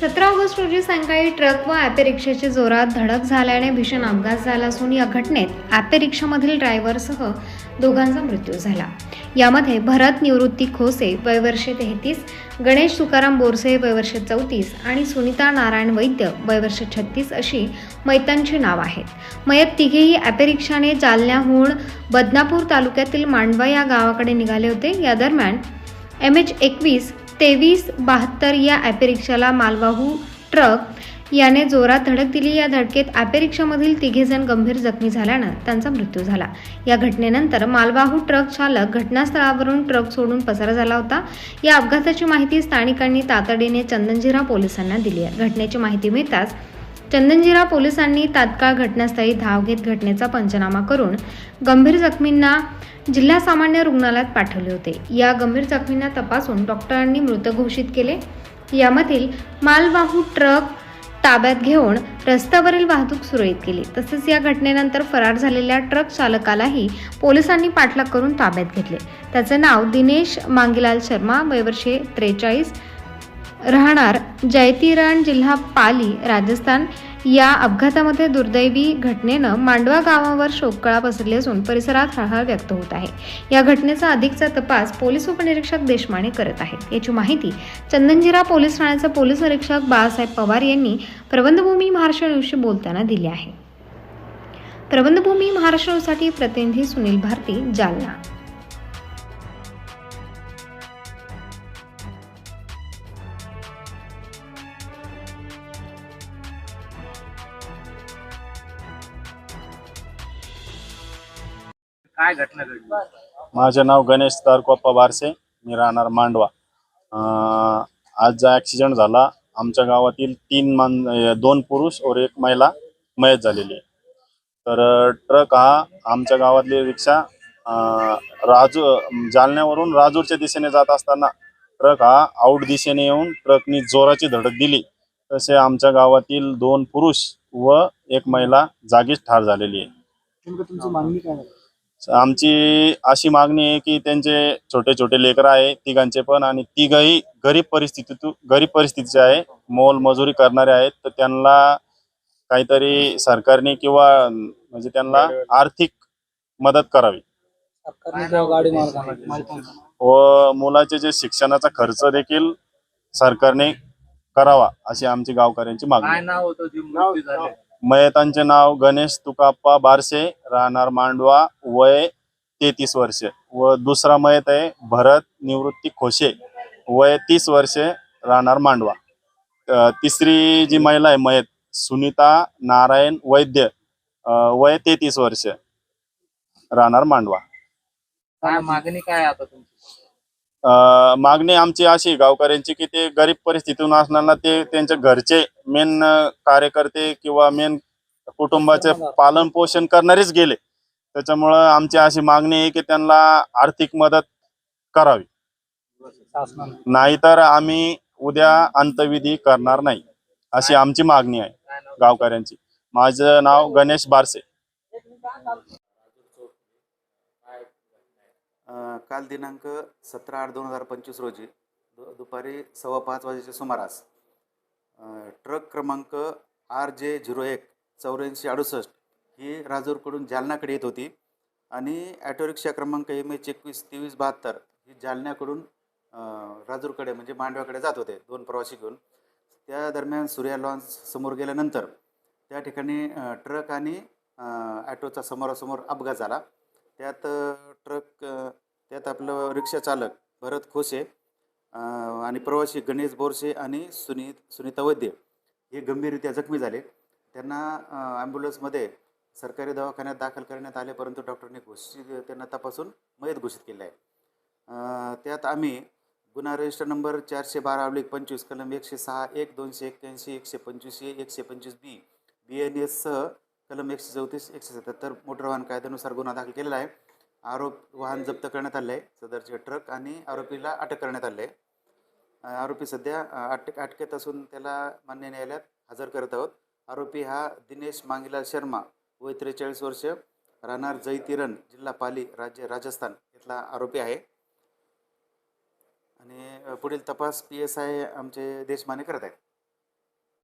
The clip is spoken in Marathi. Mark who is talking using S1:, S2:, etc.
S1: सतरा ऑगस्ट रोजी सायंकाळी ट्रक व ॲपे रिक्षाची जोरात धडक झाल्याने भीषण अपघात झाला असून या घटनेत ॲपे रिक्षामधील ड्रायव्हरसह दोघांचा मृत्यू झाला. यामध्ये भरत निवृत्ती खोसे वयवर्षे तेहतीस गणेश तुकाराम बोरसे वयवर्षे चौतीस आणि सुनीता नारायण वैद्य वयवर्षे छत्तीस अशी मैतांची नाव आहेत. मयत तिघेही ॲपे रिक्षाने जालन्याहून बदनापूर तालुक्यातील मांडवा या गावाकडे निघाले होते. या दरम्यान एम एच एकवीस तेवीस बहात्तर या ॲपेरिक्षाला मालवाहू ट्रक याने जोरात धडक दिली. या धडकेत ॲपेरिक्षामधील तिघेजण गंभीर जखमी झाल्यानं त्यांचा मृत्यू झाला. या घटनेनंतर मालवाहू ट्रक चालक घटनास्थळावरून ट्रक सोडून पसार झाला होता. या अपघाताची माहिती स्थानिकांनी तातडीने चंदनजिरा पोलिसांना दिली आहे. घटनेची माहिती मिळताच चंदनजिरा पोलिसांनी तात्काळ घटनास्थळी धाव घेत घटनेचा पंचनामा करून गंभीर जखमींना जिल्हा सामान्य रुग्णालयात पाठवले होते. या गंभीर जखमींना तपासून डॉक्टरांनी मृत घोषित केले. यामधील मालवाहू ट्रक ताब्यात घेऊन रस्त्यावरील वाहतूक सुरळीत केली. तसेच या घटनेनंतर फरार झालेल्या ट्रक चालकालाही पोलिसांनी पाठलाग करून ताब्यात घेतले. त्याचे नाव दिनेश मांगीलाल शर्मा वयवर्षे त्रेचाळीस राहणार जयतीरण जिल्हा पाली राजस्थान. या अपघातामध्ये दुर्दैवी घटनेनं मांडवा गावावर शोककळा पसरली असून परिसरात हळहळ व्यक्त होत आहे. या घटनेचा अधिकचा तपास पोलीस उपनिरीक्षक देशमाने करत आहेत. याची माहिती चंदनजिरा पोलीस ठाण्याचे पोलीस निरीक्षक बाळासाहेब पवार यांनी प्रबंधभूमी महाराष्ट्र न्यूजशी बोलताना दिली आहे. प्रबंधभूमी महाराष्ट्र न्यूजसाठी प्रतिनिधी सुनील भारती जालना.
S2: काय घटना घडली?
S3: माझे नाव गणेश तारकोप्पा बारसे. मी राहणार मांडवा. अं, आज जो ॲक्सिडेंट झाला. आमच्या गावातील तीन मान अं, दोन पुरुष और एक महिला मयत झालेली आहे. तर ट्रक हा आमच्या गावातली रिक्षा अं, राजू जालन्यावरून राजूरच्या दिशेने जात असताना ट्रक हा आऊट दिशेने येऊन ट्रकनी जोराची धडक दिली. तसे आमच्या गावातील दोन पुरुष व एक महिला जागीच ठार झालेली आहे.
S2: नेमकं तुमची मागणी काय आहे?
S3: आमची अशी मागणी आहे की त्यांचे छोटे छोटे लेकर आहे तिघांचे पण आणि तिघही गरीब परिस्थितीतून गरीब परिस्थितीचे आहे मोल मजुरी करणारे आहेत. तर त्यांना काहीतरी सरकारने किंवा म्हणजे त्यांना आर्थिक मदत करावी. व मुलाचे जे शिक्षणाचा खर्च देखील सरकारने करावा अशी आमची गावकऱ्यांची मागणी
S2: नाव
S3: मयतांचे नाव गणेश तुकाप्पा बारसे राहणार मांडवा वय तेहतीस वर्षे. व दुसरा मयत आहे भरत निवृत्ती खोशे वय तीस वर्षे राहणार मांडवा. तिसरी जी महिला आहे मयत सुनीता नारायण वैद्य वय तेहतीस वर्षे राहणार मांडवा.
S2: काय मागणी काय आता तुमची?
S3: मागणी आमची अशी गावकऱ्यांची की ते गरीब परिस्थितीतून असताना ते त्यांच्या घरचे मेन कार्यकर्ते किंवा मेन कुटुंबाचे पालन पोषण करणारेच गेले. त्याच्यामुळं आमची अशी मागणी आहे की त्यांना आर्थिक मदत करावी. नाहीतर आम्ही उद्या अंतविधी करणार नाही अशी आमची मागणी आहे गावकऱ्यांची. माझं नाव गणेश बारसे.
S4: काल दिनांक सतरा आठ दोन हजार पंचवीस रोजी दु दुपारी सव्वा पाच वाजेच्या सुमारास ट्रक क्रमांक आर जे झिरो एक चौऱ्याऐंशी अडुसष्ट ही राजूरकडून जालन्याकडे येत होती आणि ॲटो रिक्षा क्रमांक एम एच एकवीस तेवीस बहात्तर ही जालन्याकडून राजूरकडे म्हणजे मांडव्याकडे जात होते दोन प्रवासी घेऊन. त्या दरम्यान सूर्या लॉन्स समोर गेल्यानंतर त्या ठिकाणी ट्रक आणि ॲटोचा समोरासमोर अपघात झाला. त्यात ट्रक त्यात आपलं रिक्षा चालक भरत खोसे आणि प्रवासी गणेश बोरसे आणि सुनीत सुनीता वैद्य हे गंभीररित्या जखमी झाले. त्यांना ॲम्ब्युलन्समध्ये सरकारी दवाखान्यात दाखल करण्यात आले परंतु डॉक्टरने घोषित त्यांना तपासून मयत घोषित केलं आहे. त्यात आम्ही गुन्हा रजिस्टर नंबर चारशे बारा अब्लिक पंचवीस कलम एकशे सहा एक दोनशे एक्क्याऐंशी एकशे पंचवीस एकशे पंचवीस बी बी एन एससह कलम एकशे चौतीस एकशे सत्याहत्तर मोटर वाहन कायद्यानुसार गुन्हा दाखल केलेला आहे. आरोप वाहन जप्त करण्यात आले आहे. सदरचे ट्रक आणि आरोपीला अटक करण्यात आले आहे. आरोपी सध्या अटक अटकेत असून त्याला मान्य न्यायालयात हजर करत आहोत. आरोपी हा दिनेश मांगीलाल शर्मा वय त्रेचाळीस वर्ष राहणार जैतिरण जिल्हा पाली राज्य राजस्थान इथला आरोपी आहे. आणि पुढील तपास पी एस आय आमचे देशमाने करत आहेत.